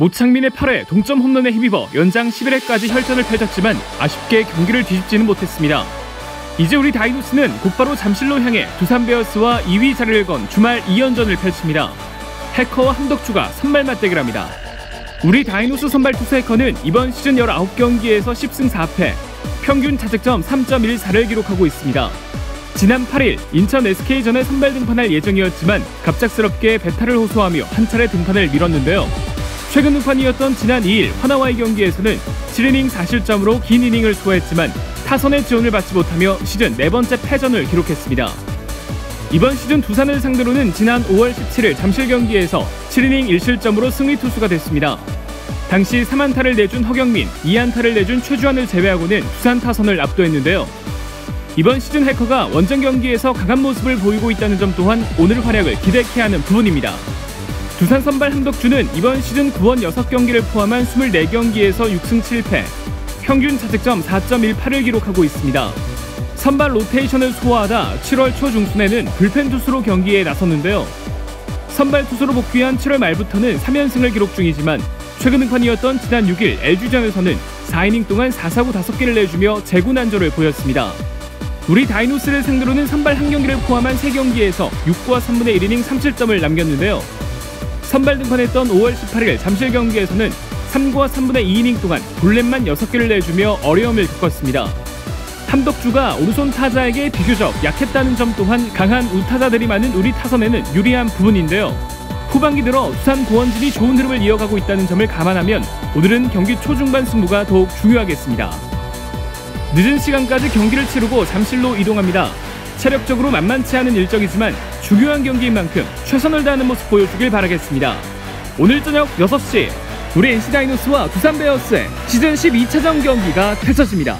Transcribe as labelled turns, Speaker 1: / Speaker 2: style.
Speaker 1: 모창민의 8회 동점 홈런에 힘입어 연장 11회까지 혈전을 펼쳤지만 아쉽게 경기를 뒤집지는 못했습니다. 이제 우리 다이노스는 곧바로 잠실로 향해 두산 베어스와 2위 자리를 건 주말 2연전을 펼칩니다. 해커와 한덕주가 선발 맞대결합니다. 우리 다이노스 선발 투수 해커는 이번 시즌 19경기에서 10승 4패, 평균 자책점 3.14를 기록하고 있습니다. 지난 8일 인천 SK전에 선발 등판할 예정이었지만 갑작스럽게 배탈을 호소하며 한 차례 등판을 미뤘는데요. 최근 등판이었던 지난 2일 하나와의 경기에서는 7이닝 4실점으로 긴 이닝을 소화했지만 타선의 지원을 받지 못하며 시즌 네 번째 패전을 기록했습니다. 이번 시즌 두산을 상대로는 지난 5월 17일 잠실 경기에서 7이닝 1실점으로 승리 투수가 됐습니다. 당시 3안타를 내준 허경민, 2안타를 내준 최주환을 제외하고는 두산 타선을 압도했는데요. 이번 시즌 해커가 원정 경기에서 강한 모습을 보이고 있다는 점 또한 오늘 활약을 기대케 하는 부분입니다. 두산 선발 한덕주는 이번 시즌 9원 6경기를 포함한 24경기에서 6승 7패, 평균 자책점 4.18을 기록하고 있습니다. 선발 로테이션을 소화하다 7월 초 중순에는 불펜 투수로 경기에 나섰는데요. 선발 투수로 복귀한 7월 말부터는 3연승을 기록 중이지만 최근 등판이었던 지난 6일 LG전에서는 4이닝 동안 4사구 5개를 내주며 재구 난조를 보였습니다. 우리 다이노스를 상대로는 선발 한 경기를 포함한 3경기에서 6과 3분의 1이닝 3실점을 남겼는데요. 선발 등판했던 5월 18일 잠실 경기에서는 3과 3분의 2이닝 동안 볼넷만 6개를 내주며 어려움을 겪었습니다. 함덕주가 오른손 타자에게 비교적 약했다는 점 또한 강한 우타자들이 많은 우리 타선에는 유리한 부분인데요. 후반기 들어 두산 고원진이 좋은 흐름을 이어가고 있다는 점을 감안하면 오늘은 경기 초중반 승부가 더욱 중요하겠습니다. 늦은 시간까지 경기를 치르고 잠실로 이동합니다. 체력적으로 만만치 않은 일정이지만 중요한 경기인 만큼 최선을 다하는 모습 보여주길 바라겠습니다. 오늘 저녁 6시 우리 NC 다이노스와 두산 베어스의 시즌 12차전 경기가 펼쳐집니다.